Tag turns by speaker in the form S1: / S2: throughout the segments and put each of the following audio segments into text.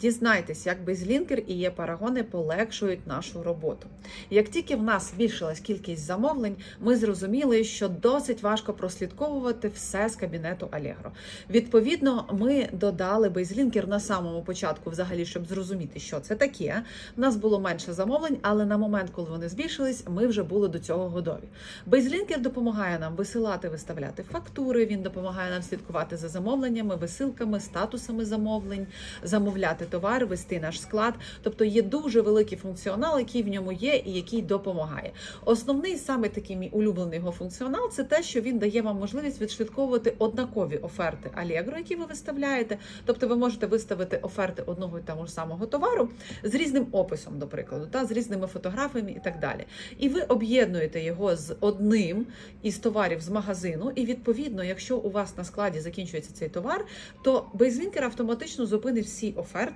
S1: Дізнайтесь, як безлінкер і є парагони полегшують нашу роботу. Як тільки в нас збільшилась кількість замовлень, ми зрозуміли, що досить важко прослідковувати все з кабінету Allegro. Відповідно, ми додали безлінкер на самому початку, взагалі, щоб зрозуміти, що це таке. У нас було менше замовлень, але на момент, коли вони збільшились, ми вже були до цього готові. Безлінкер допомагає нам висилати, виставляти фактури. Він допомагає нам слідкувати за замовленнями, висилками, статусами замовлень, замовляти товар, вести наш склад. Тобто є дуже великий функціонал, який в ньому є і який допомагає. Основний саме такий мій улюблений його функціонал це те, що він дає вам можливість відслідковувати однакові оферти Allegro, які ви виставляєте. Тобто ви можете виставити оферти одного і того ж самого товару з різним описом, до прикладу, та з різними фотографіями і так далі. І ви об'єднуєте його з одним із товарів з магазину. І відповідно, якщо у вас на складі закінчується цей товар, то безлінкер автоматично зупинить всі оферти,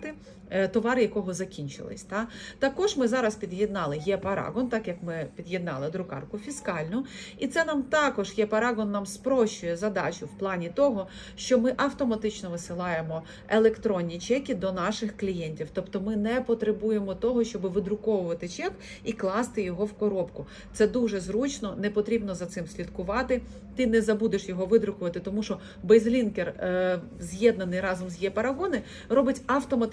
S1: е, товари якого закінчились. Та також ми зараз під'єднали є парагон, так як ми під'єднали друкарку фіскальну, і це нам також є парагон нам спрощує задачу в плані того, що ми автоматично висилаємо електронні чеки до наших клієнтів. Тобто ми не потребуємо того, щоб видруковувати чек і класти його в коробку. Це дуже зручно, не потрібно за цим слідкувати. Ти не забудеш його видрукувати, тому що безлінкер з'єднаний разом з є парагони робить автоматично.